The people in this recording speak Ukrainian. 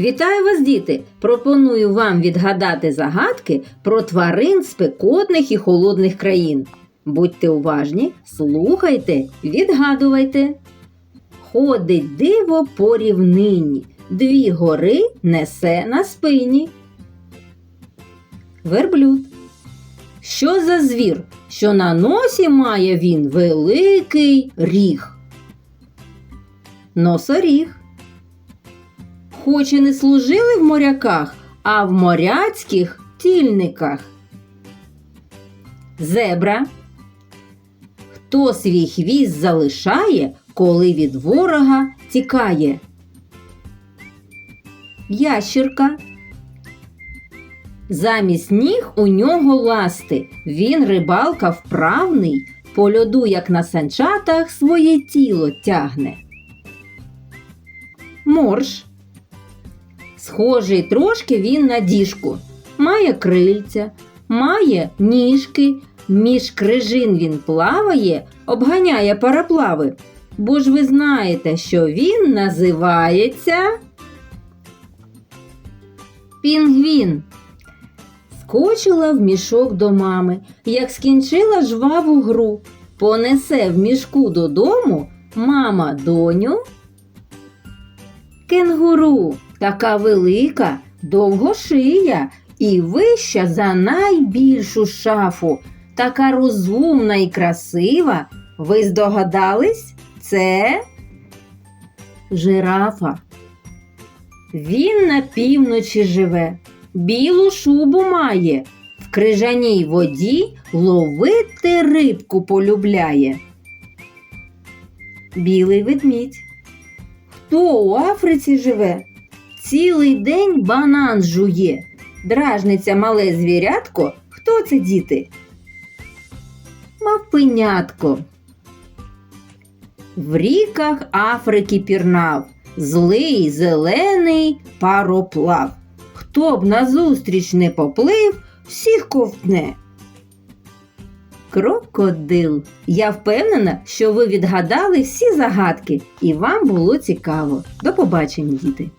Вітаю вас, діти! Пропоную вам відгадати загадки про тварин спекотних і холодних країн. Будьте уважні, слухайте, відгадувайте. Ходить диво по рівнині, дві гори несе на спині. Верблюд. Що за звір, що на носі має він великий ріг? Носоріг. Хоч і не служили в моряках, а в моряцьких тільниках. Зебра. Хто свій хвіст залишає, коли від ворога тікає? Ящірка. Замість ніг у нього ласти. Він рибалка вправний, по льоду, як на санчатах, своє тіло тягне. Морж. Схожий трошки він на діжку. Має крильця, має ніжки, між крижин він плаває, обганяє параплави. Бо ж ви знаєте, що він називається Пінгвін. Скочила в мішок до мами, як скінчила жваву гру. Понесе в мішку додому мама доню. Кенгуру така велика, довгошия і вища за найбільшу шафу, така розумна і красива. Ви здогадались? Це жирафа. Він на півночі живе, білу шубу має, в крижаній воді ловити рибку полюбляє. Білий ведмідь. Хто у Африці живе? Цілий день банан жує. Дражниця мале звірятко. Хто це діти? Мавпенятко. В ріках Африки пірнав, злий зелений пароплав. Хто б назустріч не поплив, всіх ковтне. Крокодил. Я впевнена, що ви відгадали всі загадки і вам було цікаво. До побачення, діти!